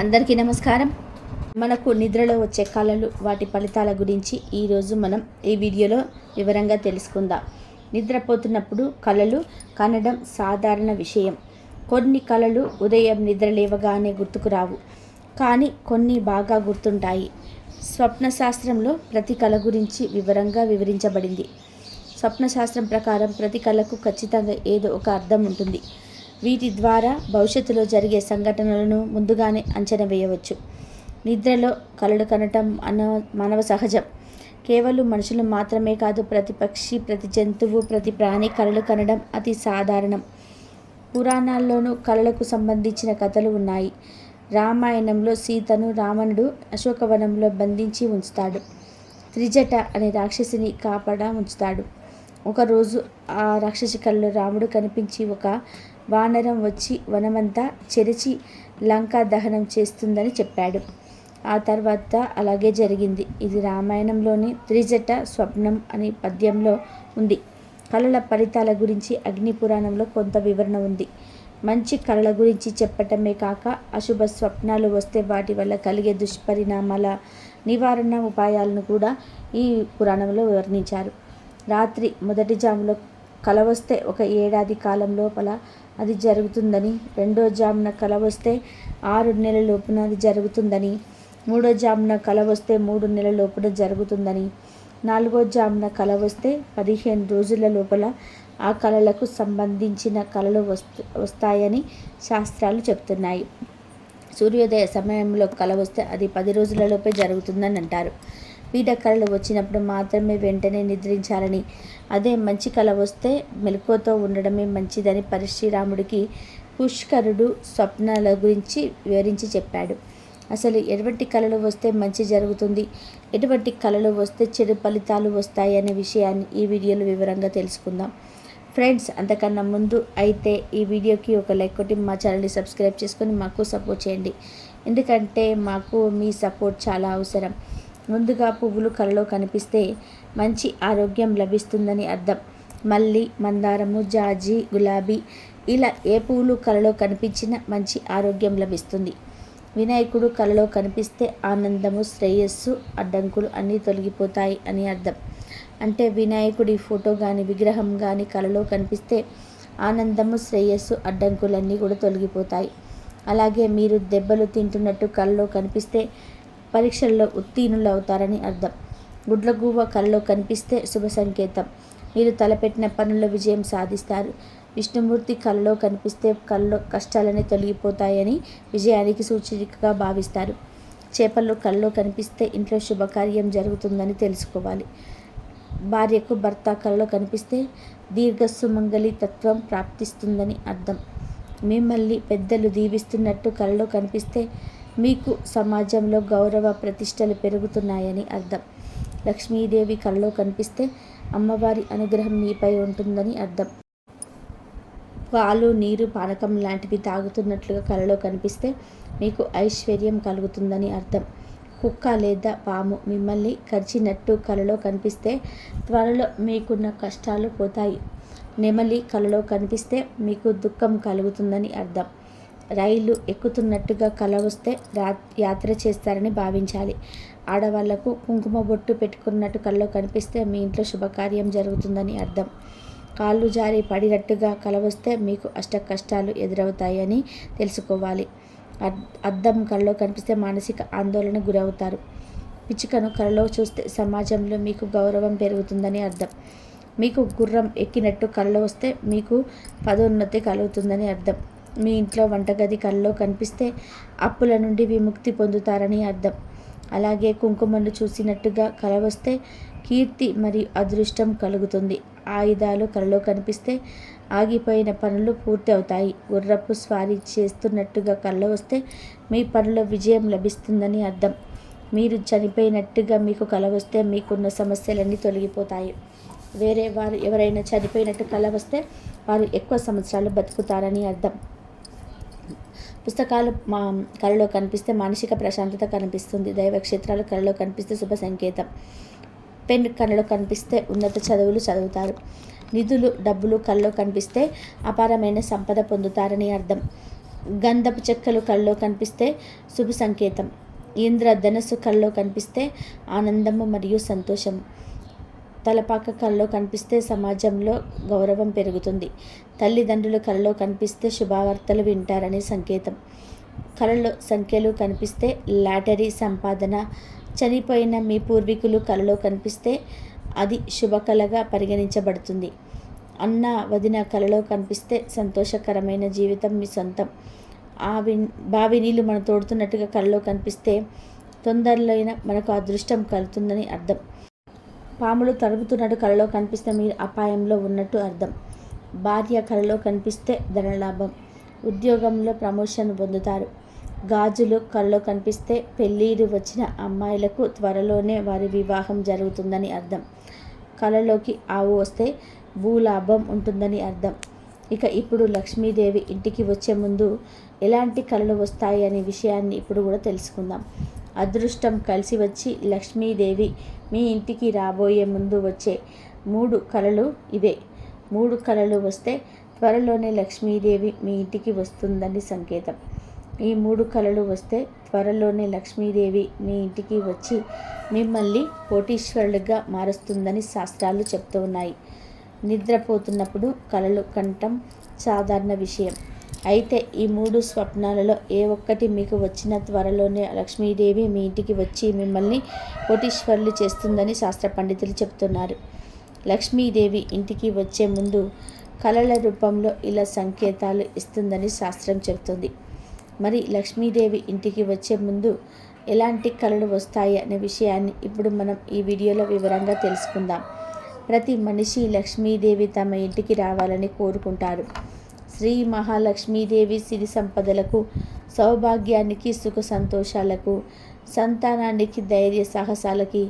అందరికీ నమస్కారం. మనకు నిద్రలో వచ్చే కళలు వాటి ఫలితాల గురించి ఈరోజు మనం ఈ వీడియోలో వివరంగా తెలుసుకుందాం. నిద్రపోతున్నప్పుడు కళలు కనడం సాధారణ విషయం. కొన్ని కళలు ఉదయం నిద్ర లేవగానే గుర్తుకు రావు. కానీ కొన్ని బాగా గుర్తుంటాయి. స్వప్న శాస్త్రంలో ప్రతి కళ గురించి వివరంగా వివరించబడింది. స్వప్నశాస్త్రం ప్రకారం ప్రతి కళకు ఖచ్చితంగా ఏదో ఒక అర్థం ఉంటుంది. వీటి ద్వారా భవిష్యత్తులో జరిగే సంఘటనలను ముందుగానే అంచనా వేయవచ్చు. నిద్రలో కలలు కనటం అన మానవ సహజం. కేవలం మనుషులు మాత్రమే కాదు ప్రతి పక్షి ప్రతి జంతువు ప్రతి ప్రాణి కలలు కనడం అతి సాధారణం. పురాణాల్లోనూ కళలకు సంబంధించిన కథలు ఉన్నాయి. రామాయణంలో సీతను రావణుడు అశోకవనంలో బంధించి ఉంచుతాడు. త్రిజట అనే రాక్షసిని కాపాడా ఉంచుతాడు. ఒకరోజు ఆ రాక్షసి కళలో రాముడు కనిపించి ఒక వానరం వచ్చి వనమంతా చెరిచి లంకా దహనం చేస్తుందని చెప్పాడు. ఆ తర్వాత అలాగే జరిగింది. ఇది రామాయణంలోని త్రిజట స్వప్నం అనే పద్యంలో ఉంది. కళల ఫలితాల గురించి అగ్ని పురాణంలో కొంత వివరణ ఉంది. మంచి కళల గురించి చెప్పటమే కాక అశుభ స్వప్నాలు వస్తే వాటి వల్ల కలిగే దుష్పరిణామాల నివారణ ఉపాయాలను కూడా ఈ పురాణంలో వివరించారు. రాత్రి మొదటి జాములో కల వస్తే ఒక ఏడాది కాలం లోపల అది జరుగుతుందని. రెండో జామున కల వస్తే ఆరు నెలల లోపున అది జరుగుతుందని. మూడో జామున కల వస్తే మూడు నెలల లోపల జరుగుతుందని. నాలుగో జామున కల వస్తే పదిహేను రోజుల లోపల ఆ కళలకు సంబంధించిన కళలు వస్తు వస్తాయని శాస్త్రాలు చెప్తున్నాయి. సూర్యోదయ సమయంలో కల వస్తే అది పది రోజులలోపే జరుగుతుందని అంటారు. పీడ కళలు వచ్చినప్పుడు మాత్రమే వెంటనే నిద్రించాలని. అదే మంచి కళ వస్తే మెలకువతో ఉండడమే మంచిదని పరశురాముడికి పుష్కరుడు స్వప్నాల గురించి వివరించి చెప్పాడు. అసలు ఎటువంటి కళలు వస్తే మంచి జరుగుతుంది? ఎటువంటి కళలు వస్తే చెడు ఫలితాలు వస్తాయి అనే విషయాన్ని ఈ వీడియోలో వివరంగా తెలుసుకుందాం. ఫ్రెండ్స్ అంతకన్నా ముందు అయితే ఈ వీడియోకి ఒక లైక్ కొట్టి మా ఛానల్ని సబ్స్క్రైబ్ చేసుకొని మాకు సపోర్ట్ చేయండి. ఎందుకంటే మాకు మీ సపోర్ట్ చాలా అవసరం. ముందుగా పువ్వులు కలలో కనిపిస్తే మంచి ఆరోగ్యం లభిస్తుందని అర్థం. మల్లి మందారము జాజి గులాబీ ఇలా ఏ పువ్వులు కలలో కనిపించినా మంచి ఆరోగ్యం లభిస్తుంది. వినాయకుడు కలలో కనిపిస్తే ఆనందము శ్రేయస్సు అడ్డంకులు అన్నీ తొలగిపోతాయి అని అర్థం. అంటే వినాయకుడి ఫోటో కానీ విగ్రహం కానీ కలలో కనిపిస్తే ఆనందము శ్రేయస్సు అడ్డంకులన్నీ కూడా తొలగిపోతాయి. అలాగే మీరు దెబ్బలు తింటున్నట్టు కలలో కనిపిస్తే పరీక్షల్లో ఉత్తీర్ణులు అవుతారని అర్థం. గుడ్లగూవ కళ్ళలో కనిపిస్తే శుభ సంకేతం. మీరు తలపెట్టిన పనుల్లో విజయం సాధిస్తారు. విష్ణుమూర్తి కళ్ళలో కనిపిస్తే కళ్ళలో కష్టాలని తొలగిపోతాయని విజయానికి సూచికగా భావిస్తారు. చేపలు కళ్ళలో కనిపిస్తే ఇంట్లో శుభకార్యం జరుగుతుందని తెలుసుకోవాలి. భార్యకు భర్త కళలో కనిపిస్తే దీర్ఘ సుమంగళి తత్వం ప్రాప్తిస్తుందని అర్థం. మిమ్మల్ని పెద్దలు దీవిస్తున్నట్టు కళ్ళలో కనిపిస్తే మీకు సమాజంలో గౌరవ ప్రతిష్టలు పెరుగుతున్నాయని అర్థం. లక్ష్మీదేవి కళ్ళలో కనిపిస్తే అమ్మవారి అనుగ్రహం మీపై ఉంటుందని అర్థం. పాలు నీరు పానకం లాంటివి తాగుతున్నట్లుగా కలలో కనిపిస్తే మీకు ఐశ్వర్యం కలుగుతుందని అర్థం. కుక్క లేదా పాము మిమ్మల్ని కరిచినట్టు కలలో కనిపిస్తే త్వరలో మీకున్న కష్టాలు పోతాయి. నెమలి కలలో కనిపిస్తే మీకు దుఃఖం కలుగుతుందని అర్థం. రైలు ఎక్కుతున్నట్టుగా కల వస్తే రా యాత్ర చేస్తారని భావించాలి. ఆడవాళ్ళకు కుంకుమ బొట్టు పెట్టుకున్నట్టు కళ్ళలో కనిపిస్తే మీ ఇంట్లో శుభకార్యం జరుగుతుందని అర్థం. కాళ్ళు జారి పడినట్టుగా కల వస్తే మీకు అష్ట కష్టాలు ఎదురవుతాయని తెలుసుకోవాలి. అద్దం కళ్ళలో కనిపిస్తే మానసిక ఆందోళన గురవుతారు. పిచ్చుకను కళ్ళలో చూస్తే సమాజంలో మీకు గౌరవం పెరుగుతుందని అర్థం. మీకు గుర్రం ఎక్కినట్టు కళ్ళలో వస్తే మీకు పదోన్నతి కలుగుతుందని అర్థం. మీ ఇంట్లో వంటగది కళ్ళలో కనిపిస్తే అప్పుల నుండి విముక్తి పొందుతారని అర్థం. అలాగే కుంకుమను చూసినట్టుగా కల వస్తే కీర్తి మరియు అదృష్టం కలుగుతుంది. ఆయుధాలు కలలో కనిపిస్తే ఆగిపోయిన పనులు పూర్తి అవుతాయి గుర్రపు స్వారీ చేస్తున్నట్టుగా కళ్ళ వస్తే మీ పనిలో విజయం లభిస్తుందని అర్థం. మీరు చనిపోయినట్టుగా మీకు కల వస్తే మీకున్న సమస్యలన్నీ తొలగిపోతాయి. వేరే వారు ఎవరైనా చనిపోయినట్టు కల వస్తే వారు ఎక్కువ సంవత్సరాలు బతుకుతారని అర్థం. పుస్తకాలు మా కళలో కనిపిస్తే మానసిక ప్రశాంతత కనిపిస్తుంది దైవ క్షేత్రాలు కళలో కనిపిస్తే శుభ సంకేతం పెన్ కళలో కనిపిస్తే ఉన్నత చదువులు చదువుతారు. నిధులు డబ్బులు కళ్ళలో కనిపిస్తే అపారమైన సంపద పొందుతారని అర్థం. గంధపు చెక్కలు కళ్ళలో కనిపిస్తే శుభ సంకేతం. ఇంద్ర ధనస్సు కళ్ళలో కనిపిస్తే ఆనందము మరియు సంతోషం. తలపాక కళ్ళలో కనిపిస్తే సమాజంలో గౌరవం పెరుగుతుంది. తల్లిదండ్రులు కళ్ళలో కనిపిస్తే శుభవార్తలు వింటారనే సంకేతం. కళలో సంఖ్యలు కనిపిస్తే లాటరీ సంపాదన. చనిపోయిన మీ పూర్వీకులు కళలో కనిపిస్తే అది శుభకళగా పరిగణించబడుతుంది. అన్న వదిన కళలో కనిపిస్తే సంతోషకరమైన జీవితం మీ సొంతం. ఆ విన్ బావి నీళ్ళు మనం తోడుతున్నట్టుగా కళలో కనిపిస్తే తొందరలో మనకు అదృష్టం కలుగుతుందని అర్థం. పాములు తరుపుతున్నట్టు కళలో కనిపిస్తే మీరు అపాయంలో ఉన్నట్టు అర్థం. భార్య కళలో కనిపిస్తే ధనలాభం. ఉద్యోగంలో ప్రమోషన్ పొందుతారు. గాజులు కళ్ళలో కనిపిస్తే పెళ్ళిళ్ళు వచ్చిన అమ్మాయిలకు త్వరలోనే వారి వివాహం జరుగుతుందని అర్థం. కళలోకి ఆవు వస్తే భూలాభం ఉంటుందని అర్థం. ఇక ఇప్పుడు లక్ష్మీదేవి ఇంటికి వచ్చే ముందు ఎలాంటి కళలు వస్తాయి అనే విషయాన్ని ఇప్పుడు కూడా తెలుసుకుందాం. అదృష్టం కలిసి వచ్చి లక్ష్మీదేవి మీ ఇంటికి రాబోయే ముందు వచ్చే మూడు కళలు ఇవే. మూడు కళలు వస్తే త్వరలోనే లక్ష్మీదేవి మీ ఇంటికి వస్తుందని సంకేతం. ఈ మూడు కళలు వస్తే త్వరలోనే లక్ష్మీదేవి మీ ఇంటికి వచ్చి మిమ్మల్ని కోటీశ్వరులుగా మారుస్తుందని శాస్త్రాలు చెప్తూ ఉన్నాయి. నిద్రపోతున్నప్పుడు కళలు కంటం సాధారణ విషయం. అయితే ఈ మూడు స్వప్నాలలో ఏ ఒక్కటి మీకు వచ్చిన త్వరలోనే లక్ష్మీదేవి మీ ఇంటికి వచ్చి మిమ్మల్ని కోటీశ్వరులు చేస్తుందని శాస్త్ర పండితులు చెప్తున్నారు లక్ష్మీదేవి ఇంటికి వచ్చే ముందు కళల రూపంలో ఇలా సంకేతాలు ఇస్తుందని శాస్త్రం చెబుతుంది. మరి లక్ష్మీదేవి ఇంటికి వచ్చే ముందు ఎలాంటి కళలు వస్తాయి అనే విషయాన్ని ఇప్పుడు మనం ఈ వీడియోలో వివరంగా తెలుసుకుందాం. ప్రతి మనిషి లక్ష్మీదేవి తమ ఇంటికి రావాలని కోరుకుంటారు. శ్రీ మహాలక్ష్మీదేవి సిరి సంపదలకు సౌభాగ్యానికి సుఖ సంతోషాలకు సంతానానికి ధైర్య సాహసాలకి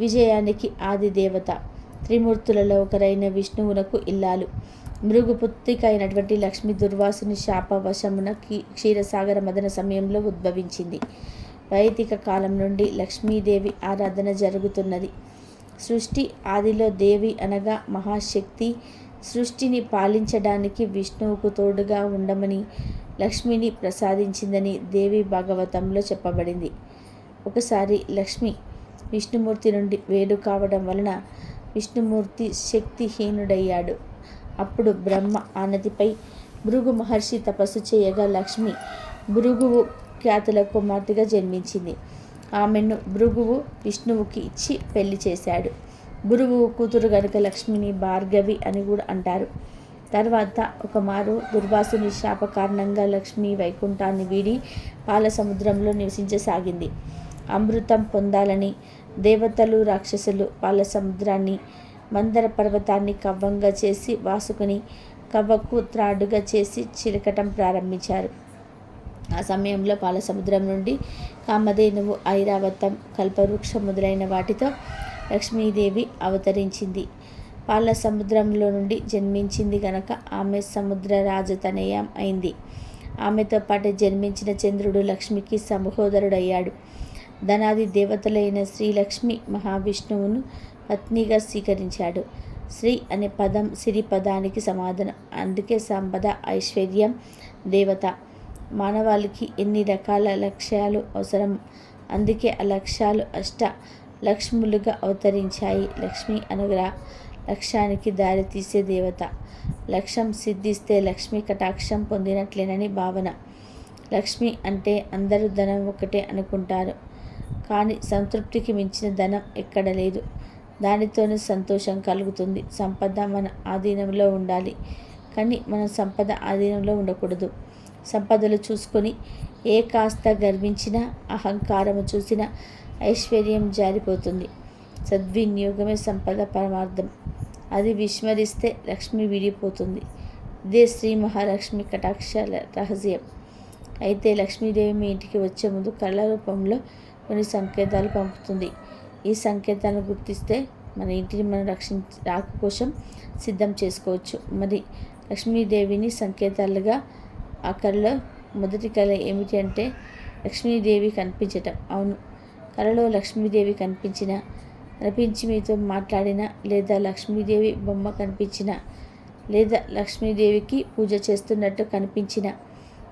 విజయానికి ఆది దేవత త్రిమూర్తులలో ఒకరైన విష్ణువునకు ఇల్లాలు. మృగుపుత్రిక అయినటువంటి లక్ష్మి దుర్వాసుని శాపవశమున క్షీరసాగర మదన సమయంలో ఉద్భవించింది. వైదిక కాలం నుండి లక్ష్మీదేవి ఆరాధన జరుగుతున్నది. సృష్టి ఆదిలో దేవి అనగా మహాశక్తి సృష్టిని పాలించడానికి విష్ణువుకు తోడుగా ఉండమని లక్ష్మిని ప్రసాదించిందని దేవి భాగవతంలో చెప్పబడింది. ఒకసారి లక్ష్మి విష్ణుమూర్తి నుండి వేడు కావడం వలన విష్ణుమూర్తి శక్తిహీనుడయ్యాడు. అప్పుడు బ్రహ్మ ఆనతిపై భృగు మహర్షి తపస్సు చేయగా లక్ష్మి భృగువు ఖ్యాతుల కుమార్తెగా జన్మించింది. ఆమెను భృగువు విష్ణువుకి ఇచ్చి పెళ్ళి చేశాడు. గురువు కూతురు గనుక లక్ష్మిని భార్గవి అని కూడా అంటారు. తర్వాత ఒక మారు దుర్వాసుని శాప కారణంగా లక్ష్మి వైకుంఠాన్ని వీడి పాల సముద్రంలో నివసించసాగింది. అమృతం పొందాలని దేవతలు రాక్షసులు పాల సముద్రాన్ని మందర పర్వతాన్ని కవ్వంగా చేసి వాసుకుని కవ్వకు త్రాడుగా చేసి చిలకటం ప్రారంభించారు. ఆ సమయంలో పాల సముద్రం నుండి కామధేనువు ఐరావతం కల్పవృక్షం మొదలైన వాటితో లక్ష్మీదేవి అవతరించింది. పాల సముద్రంలో నుండి జన్మించింది గనక ఆమె సముద్ర రాజతనయం అయింది. ఆమెతో పాటు జన్మించిన చంద్రుడు లక్ష్మికి సహోదరుడయ్యాడు. ధనాది దేవతలైన శ్రీలక్ష్మి మహావిష్ణువును పత్నిగా స్వీకరించాడు. శ్రీ అనే పదం సిరి పదానికి సమాధానం. అందుకే సంపద ఐశ్వర్యం దేవత. మానవాళికి ఎన్ని రకాల లక్ష్యాలు అవసరం? అందుకే ఆ లక్ష్యాలు అష్ట లక్ష్ములుగా అవతరించాయి. లక్ష్మి అనుగ్రహ లక్ష్యానికి దారితీసే దేవత. లక్ష్యం సిద్ధిస్తే లక్ష్మి కటాక్షం పొందినట్లేనని భావన. లక్ష్మి అంటే అందరూ ధనం ఒకటే అనుకుంటారు. కానీ సంతృప్తికి మించిన ధనం ఎక్కడ లేదు. దానితోనే సంతోషం కలుగుతుంది. సంపద మన ఆధీనంలో ఉండాలి. కానీ మనం సంపద ఆధీనంలో ఉండకూడదు. సంపదలు చూసుకొని ఏ కాస్త గర్వించినా అహంకారము చూసిన ఐశ్వర్యం జారిపోతుంది. సద్వినియోగమే సంపద పరమార్థం. అది విస్మరిస్తే లక్ష్మి విడిపోతుంది. ఇదే శ్రీ మహాలక్ష్మి కటాక్ష రహస్యం. అయితే లక్ష్మీదేవి మీ ఇంటికి వచ్చే ముందు కళ రూపంలో కొన్ని సంకేతాలు పంపుతుంది. ఈ సంకేతాలను గుర్తిస్తే మన ఇంటిని మనం రక్షించ రాక కోసం సిద్ధం చేసుకోవచ్చు. మరి లక్ష్మీదేవిని సంకేతాలుగా ఆ కళలో మొదటి కళ ఏమిటి అంటే లక్ష్మీదేవి కనిపించటం. అవును. కలలో లక్ష్మీదేవి కనిపించిన కనిపించి మీతో మాట్లాడిన లేదా లక్ష్మీదేవి బొమ్మ కనిపించిన లేదా లక్ష్మీదేవికి పూజ చేస్తున్నట్టు కనిపించిన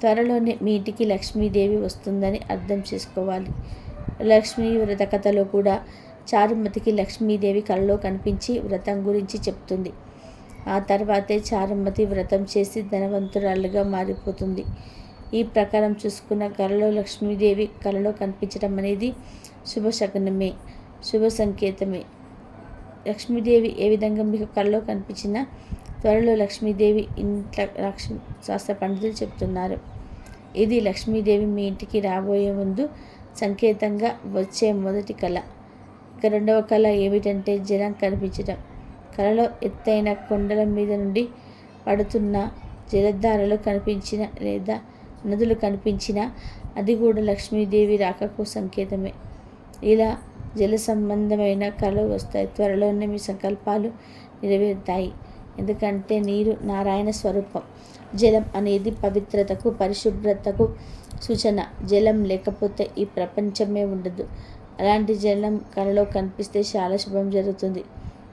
త్వరలోనే మీ ఇంటికి లక్ష్మీదేవి వస్తుందని అర్థం చేసుకోవాలి. లక్ష్మీ వ్రత కథలో కూడా చారుమతికి లక్ష్మీదేవి కలలో కనిపించి వ్రతం గురించి చెప్తుంది. ఆ తర్వాతే చారుమతి వ్రతం చేసి ధనవంతురాలుగా మారిపోతుంది. ఈ ప్రకారం చూసుకున్న కళలో లక్ష్మీదేవి కళలో కనిపించడం అనేది శుభశకనమే శుభ సంకేతమే లక్ష్మీదేవి ఏ విధంగా మీకు కళలో కనిపించినా త్వరలో లక్ష్మీదేవి ఇంట్లో లక్ష్మి శాస్త్ర పండితులు చెప్తున్నారు. ఇది లక్ష్మీదేవి మీ ఇంటికి రాబోయే ముందు సంకేతంగా వచ్చే మొదటి కళ. ఇక రెండవ కళ ఏమిటంటే జలం కనిపించడం. కళలో ఎత్తైన కొండల మీద నుండి పడుతున్న జలధారలు కనిపించిన లేదా నదులు కనిపించిన అది కూడా లక్ష్మీదేవి రాకకు సంకేతమే. ఇలా జల సంబంధమైన కళలు వస్తాయి. త్వరలోనే మీ సంకల్పాలు నెరవేరుతాయి. ఎందుకంటే నీరు నారాయణ స్వరూపం. జలం అనేది పవిత్రతకు పరిశుభ్రతకు సూచన. జలం లేకపోతే ఈ ప్రపంచమే ఉండదు. అలాంటి జలం కళలో కనిపిస్తే చాలా శుభం జరుగుతుంది.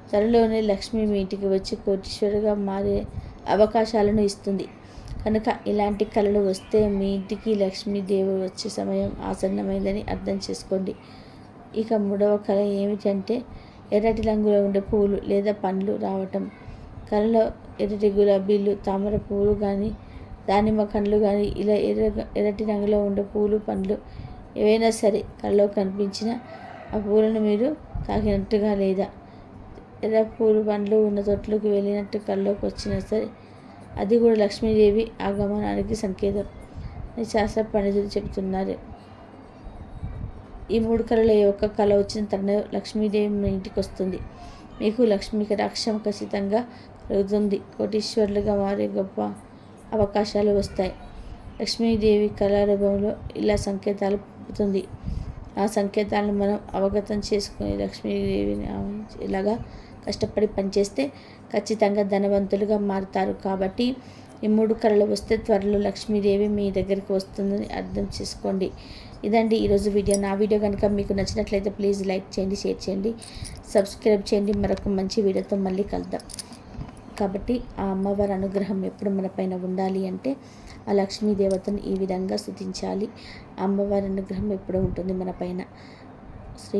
త్వరలోనే లక్ష్మి మీ ఇంటికి వచ్చి కోటీశ్వరుగా మారే అవకాశాలను ఇస్తుంది. కనుక ఇలాంటి కళలు వస్తే మీ ఇంటికి లక్ష్మీదేవి వచ్చే సమయం ఆసన్నమైందని అర్థం చేసుకోండి. ఇక మూడవ కళ ఏమిటంటే ఎర్రటి రంగులో ఉండే పువ్వులు లేదా పండ్లు రావటం. కళలో ఎర్రటి గులాబీలు తామర పువ్వులు కానీ దానిమ్మ కండ్లు కానీ ఇలా ఎర్ర ఎర్రటి రంగులో ఉండే పూలు పండ్లు ఏవైనా సరే కళ్ళలో కనిపించిన ఆ పూలను మీరు తాకినట్టుగా లేదా. ఎర్ర పూలు పండ్లు ఉన్న తొట్లోకి వెళ్ళినట్టు కళ్ళలోకి వచ్చినా సరే అది కూడా లక్ష్మీదేవి ఆగమనానికి సంకేతం. అని శాస్త్ర పండితులు చెబుతున్నారు. ఈ మూడు కళల ఏ ఒక్క కళ వచ్చిన తరుణం లక్ష్మీదేవి మీ ఇంటికి వస్తుంది. మీకు లక్ష్మీ కటాక్షం ఖచ్చితంగా కలుగుతుంది కోటీశ్వరులుగా మారే గొప్ప అవకాశాలు వస్తాయి. లక్ష్మీదేవి కళారూపంలో ఇలా సంకేతాలు పంపుతుంది. ఆ సంకేతాలను మనం అవగతం చేసుకుని లక్ష్మీదేవిని ఇలాగా కష్టపడి పనిచేస్తే ఖచ్చితంగా ధనవంతులుగా మారుతారు. కాబట్టి ఈ మూడు కళలు వస్తే త్వరలో లక్ష్మీదేవి మీ దగ్గరికి వస్తుందని అర్థం చేసుకోండి. ఇదండి ఈరోజు వీడియో. నా వీడియో కనుక మీకు నచ్చినట్లయితే ప్లీజ్ లైక్ చేయండి షేర్ చేయండి సబ్స్క్రైబ్ చేయండి. మరొక మంచి వీడియోతో మళ్ళీ కలుద్దాం. కాబట్టి ఆ అమ్మవారి అనుగ్రహం ఎప్పుడు మనపైన ఉండాలి అంటే ఆ లక్ష్మీదేవతను ఈ విధంగా స్థుతించాలి. అమ్మవారి అనుగ్రహం ఎప్పుడు ఉంటుంది మన పైన. శ్రీ